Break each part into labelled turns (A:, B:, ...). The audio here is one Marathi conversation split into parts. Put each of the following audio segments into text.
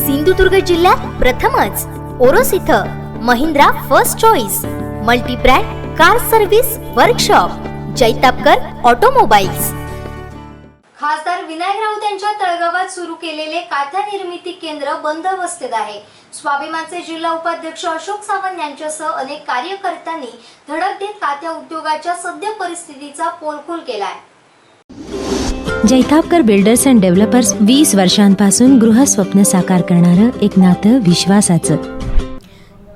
A: सिंधुदुर्ग जिल्ह्यात प्रथमच ओरोस इथं Mahindra first choice multibrand car service workshop Jaitapkar automobiles.
B: खासदार विनायक राऊत यांच्या तळगावात सुरू केलेले काथा निर्मिती केंद्र बंद अवस्थेत आहे. स्वाभिमानचे जिल्हा उपाध्यक्ष अशोक सावंत यांच्यासह अनेक कार्यकर्त्यांनी धडक देत काथ्या उद्योगाच्या सद्य परिस्थितीचा पोलखोल केलाय.
C: जैतापकर बिल्डर्स अँड डेव्हलपर्स वीस वर्षांपासून गृहस्वप्न साकार करणारं एक नातं विश्वासाचं.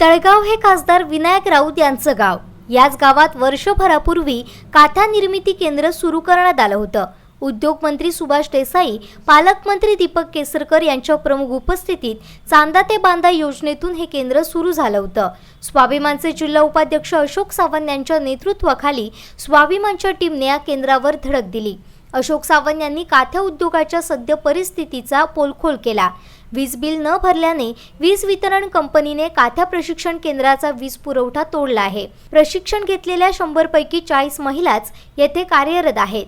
A: तळगाव हे खासदार विनायक राऊत यांचं गाव. याच गावात वर्षभरापूर्वी काथा निर्मिती केंद्र सुरू करण्यात आलं होतं. उद्योगमंत्री सुभाष देसाई पालकमंत्री दीपक केसरकर यांच्या प्रमुख उपस्थितीत चांदा ते बांदा योजनेतून हे केंद्र सुरू झालं होतं. स्वाभिमानचे जिल्हा उपाध्यक्ष अशोक सावंत यांच्या नेतृत्वाखाली स्वाभिमानच्या टीमने या केंद्रावर धडक दिली. अशोक सावंत यांनी काथ्या उद्योगाच्या सद्य परिस्थितीचा पोलखोल केला. वीज बिल न भरल्याने वीज वितरण कंपनीने काथ्या प्रशिक्षण केंद्राचा वीज पुरवठा तोडला आहे. प्रशिक्षण घेतलेल्या शंभर पैकी चाळीस महिलाच येथे कार्यरत आहेत.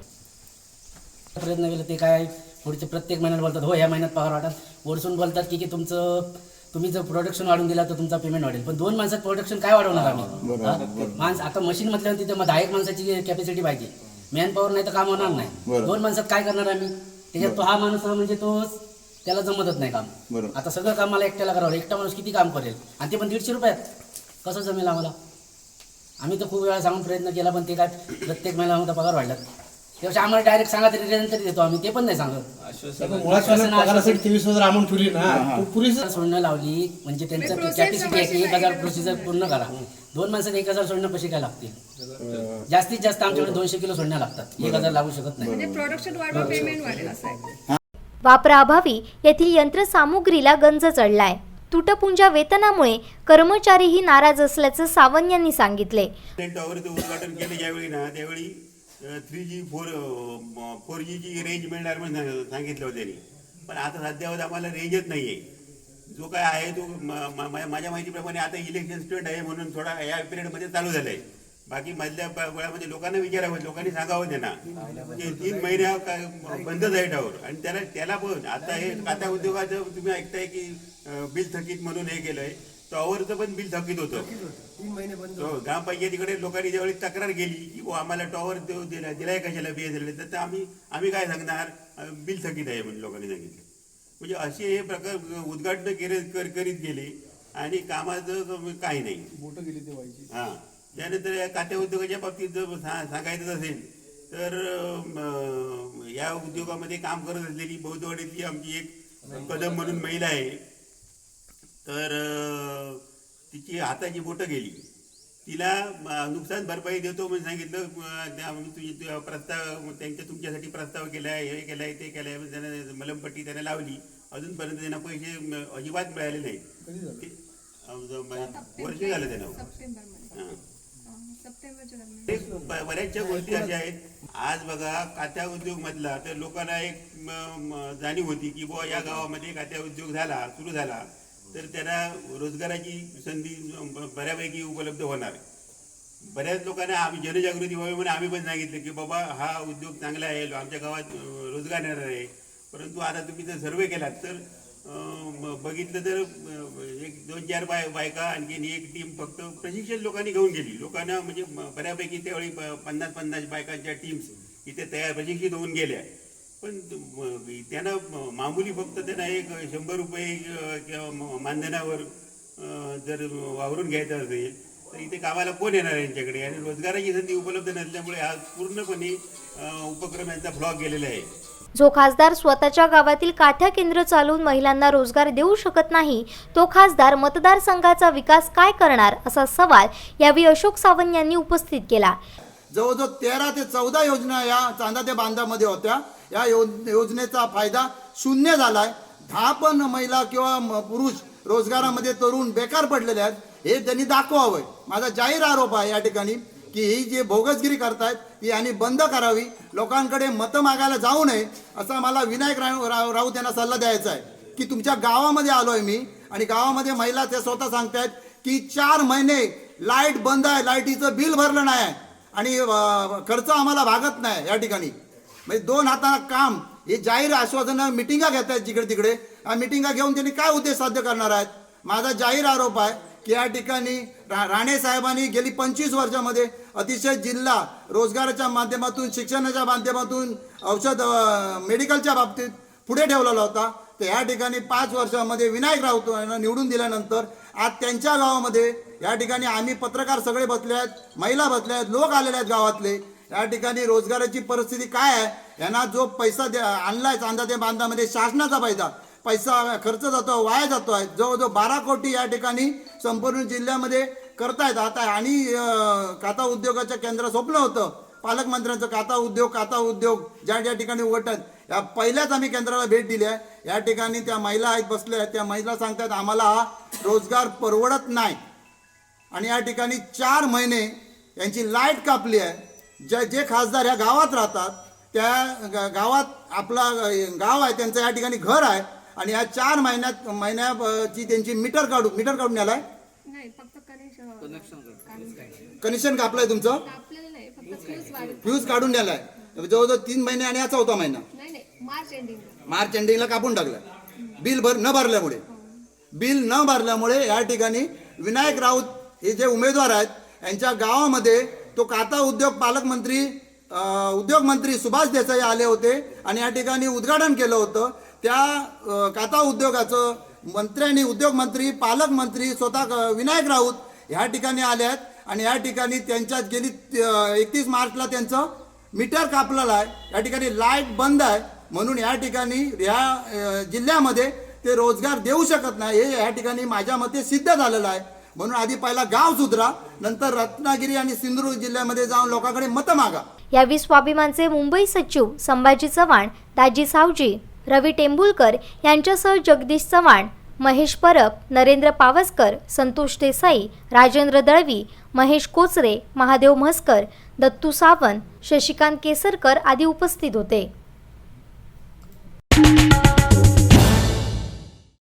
D: प्रयत्न केले ते काय पुढचे प्रत्येक महिन्यात बोलतात हो ह्या महिन्यात पगार वाढतात वरसून बोलतात की की तुमचं तुम्ही जर प्रोडक्शन वाढून दिला तर तुमचा पेमेंट वाढेल. पण दोन माणसात प्रोडक्शन काय वाढवणार आम्ही? माणस आता मशीन म्हटल्यावर तिथे मग दहा एक माणसाची कॅपॅसिटी पाहिजे. मॅन पॉवर नाही तर काम होणार नाही.
E: बरं.
D: दोन माणसात काय करणार आम्ही? त्याच्यात तो हा माणूस म्हणजे तो त्याला जमतच नाही काम. आता सगळं काम मला एकट्याला करावं लागेल. एकटा माणूस किती काम करेल? आणि ते पण दीडशे रुपयात. कसं जमेल आम्हाला? आम्ही तर खूप वेळा सांगून प्रयत्न केला पण ते काय प्रत्येक महिन्याला पगार वाढल्यात त्यापेक्षा आम्हाला डायरेक्ट सांगा तरी तरी देतो आम्ही ते पण नाही सांगत.
F: मुळात त्यांना पगारासाठी तेवीस हजार अमाऊंट ठेवली ना तो पुरेसं
D: हजार सोडणं लावली म्हणजे त्यांचं कॅपॅसिटी आहे की एक हजार प्रोसिजर पूर्ण करा. दोन माणसात एक हजार सोडणं कशी काय लागतील? जास्तीत जास्त आमच्याकडे दोनशे किलो सोडण्या लागतात. एक हजार लागू शकत नाही.
G: म्हणजे प्रोडक्शन वाढवा पेमेंट वाढेल असं आहे.
A: वापराअभावी येथील यंत्रसामुग्रीला गंज चढलाय. तुटपुंजा वेतनामुळे कर्मचारीही नाराज असल्याचं सावंत यांनी सांगितले.
H: टॉवरचं उद्घाटन केलं ज्यावेळी ना त्यावेळी थ्री जी फोर फोर जीची रेंज मिळणार म्हणून सांगितलं होतं त्यांनी. पण आता सध्यावर आम्हाला रेंजच नाही आहे जो काय आहे तो माझ्या माहितीप्रमाणे आता इलेक्शन स्टुडंट आहे म्हणून थोडा या पिरियडमध्ये चालू झालं आहे बाकी मधल्या वेळामध्ये लोकांना विचारावं लोकांनी सांगावं त्यांना. की तीन महिन्या बंद बंदच आहे टावर आणि त्याला त्याला पण आता हे आता उद्योगाचं तुम्ही ऐकताय की बिल थकीत म्हणून हे केलंय. टॉवरचं पण बिल थकीत होतं. हो, ग्रामपंचायतीकडे लोकांनी ज्यावेळी तक्रार केली की बुवा आम्हाला टॉवर देऊ दिला दिलाय कशाला बी एस तर ते आम्ही आम्ही काय सांगणार? बिल थकीत आहे म्हणून लोकांनी सांगितलं. म्हणजे असे हे प्रकार उद्घाटन केले कर करीत गेले आणि कामाचं काही नाही. हां. त्यानंतर या कात्या उद्योगाच्या बाबतीत जर सा- सांगायचं असेल तर अं, या उद्योगामध्ये काम करत असलेली बौद्धवाडीतली आमची एक कदम म्हणून महिला आहे. तर तिची हाताची बोटं गेली. तिला नुकसान भरपाई देतो म्हणून सांगितलं. त्या- आम्ही तुझी प्रस्ताव त्यांच्या तुमच्यासाठी प्रस्ताव केला आहे हे केलं आहे ते केलं आहे त्याने मलमपट्टी त्याने लावली. अजूनपर्यंत त्यांना पैसे अजिबात मिळाले नाही वर्ष झालं त्यांना बऱ्याचशा गोष्टी अशा आहेत. आज बघा कात्या उद्योग मधला तर लोकांना एक जाणीव होती की बुवा या गावामध्ये कात्या उद्योग झाला सुरू झाला. तर त्यांना रोजगाराची संधी बऱ्यापैकी उपलब्ध होणार. बऱ्याच लोकांना आम्ही जनजागृती व्हावी म्हणून आम्ही पण सांगितलं की बाबा हा उद्योग चांगला आहे आमच्या गावात रोजगार येणार आहे. परंतु आता तुम्ही जर सर्वे केलात तर बघितलं तर एक दोन चार बाय बायका आणखीन एक टीम फक्त प्रशिक्षण लोकांनी घेऊन गेली. लोकांना म्हणजे बऱ्यापैकी त्यावेळी प- पन्नास पन्नास बायकांच्या टीम्स इथे तयार प्रशिक्षित होऊन गेल्या. पण त्यांना मामूली फक्त त्यांना एक शंभर रुपये किंवा मानधनावर जर वावरून घ्यायचं असेल तर इथे कामाला कोण येणार आहे यांच्याकडे? आणि रोजगाराची संधी उपलब्ध नसल्यामुळे हा पूर्णपणे उपक्रम यांचा फ्लॉक गेलेला आहे.
A: जो खासदार स्वतःच्या गावातील काथ्या केंद्र चालवून महिलांना रोजगार देऊ शकत नाही तो खासदार मतदारसंघाचा विकास काय करणार असा सवाल यावेळी अशोक सावंत यांनी उपस्थित केला.
I: जवळजवळ तेरा ते चौदा योजना या चांदा ते बांधामध्ये होत्या. या यो- योजनेचा फायदा शून्य झालाय. दहा पण महिला किंवा पुरुष रोजगारामध्ये तरुण बेकार पडलेले आहेत हे त्यांनी दाखवावं. माझा जाहीर आरोप आहे या ठिकाणी की ही जी भोगसगिरी करतायत ती यांनी बंद करावी. लोकांकडे मतं मागायला जाऊ नये असा मला विनायक राव राऊत यांना सल्ला द्यायचा आहे. की तुमच्या गावामध्ये आलो आहे मी आणि गावामध्ये महिला त्या स्वतः सांगतायत की चार महिने लाइट बंद आहे लाईटीचं बिल भरलं नाही आहे आणि खर्च आम्हाला भागत नाही या ठिकाणी. म्हणजे दोन हातानं काम हे जाहीर आश्वासनं मिटिंगा घेत आहेत जिकडे तिकडे. मिटिंगा घेऊन त्यांनी काय उद्देश साध्य करणार आहेत? माझा जाहीर आरोप आहे की या ठिकाणी रा राणे साहेबांनी गेली पंचवीस वर्षामध्ये अतिशय जिल्हा रोजगाराच्या माध्यमातून शिक्षणाच्या माध्यमातून औषध मेडिकलच्या बाबतीत पुढे ठेवलेला होता. तर या ठिकाणी पाच वर्षामध्ये विनायक राऊत यांना निवडून दिल्यानंतर आज त्यांच्या गावामध्ये या ठिकाणी आम्ही पत्रकार सगळे बसले आहेत महिला बसल्या आहेत लोक आलेले आहेत गावातले. या ठिकाणी रोजगाराची परिस्थिती काय आहे? यांना जो पैसा द्या आणलाय चांदा ते बांधामध्ये शासनाचा पैसा. पैसा खर्च जातो वाया जातो आहे. जवळजवळ बारा कोटी या ठिकाणी संपूर्ण जिल्ह्यामध्ये करतायत आता आणि काता उद्योगाच्या केंद्र स्वप्न होतं. पालकमंत्र्यांचं काता उद्योग काता उद्योग ज्या ज्या ठिकाणी उघडतात. या पहिल्याच आम्ही केंद्राला भेट दिली आहे. या ठिकाणी त्या महिला आहेत बसल्या आहेत. त्या महिला सांगतात आम्हाला हा रोजगार परवडत नाही. आणि या ठिकाणी चार महिने यांची लाइट कापली आहे. जे जे खासदार ह्या गावात राहतात त्या गावात आपला गाव आहे त्यांचं या ठिकाणी घर आहे. आणि या चार महिन्यात महिन्याची त्यांची मीटर काढून मीटर काढून आलाय
G: नाही फक्त कनेक्शन
I: कनेक्शन कापलंय तुमचं?
G: आपल्याला नाही फक्त फ्यूज
I: काढून द्यालाय जवळजवळ तीन महिने आणि हा चौथा महिना.
G: नाही नाही मार्च एंडिंग
I: मार्च एंडिंगला कापून टाकलं बिल भर न भरल्यामुळे. बिल न भरल्यामुळे या ठिकाणी विनायक राऊत हे जे उमेदवार आहेत यांच्या गावामध्ये तो काता उद्योग पालकमंत्री उद्योगमंत्री सुभाष देसाई आले होते आणि या ठिकाणी उद्घाटन केलं होतं. त्या काता उद्योगाचं मंत्र्यांनी उद्योगमंत्री पालकमंत्री स्वतः क- विनायक राऊत ह्या ठिकाणी आले आहेत आणि या ठिकाणी त्यांच्यात गेली एकतीस मार्चला त्यांचं मीटर कापलेलं आहे. या ठिकाणी लाइट बंद आहे. म्हणून या ठिकाणी ह्या जिल्ह्यामध्ये ते रोजगार देऊ शकत नाही. हे या ठिकाणी माझ्या मते सिद्ध झालेलं आहे. म्हणून आधी पहिला गाव सुधरा नंतर रत्नागिरी आणि सिंधुदुर्ग जिल्ह्यामध्ये जाऊन लोकांकडे मतं मागा.
A: यावेळी स्वाभिमानचे मुंबई सचिव संभाजी चव्हाण दाजी सावजी रवी टेंबुलकर यांच्यासह जगदीश चव्हाण महेश परब नरेंद्र पावसकर संतोष देसाई राजेंद्र दळवी महेश कोचरे महादेव म्हसकर दत्तू सावंत शशिकांत केसरकर आदी उपस्थित होते.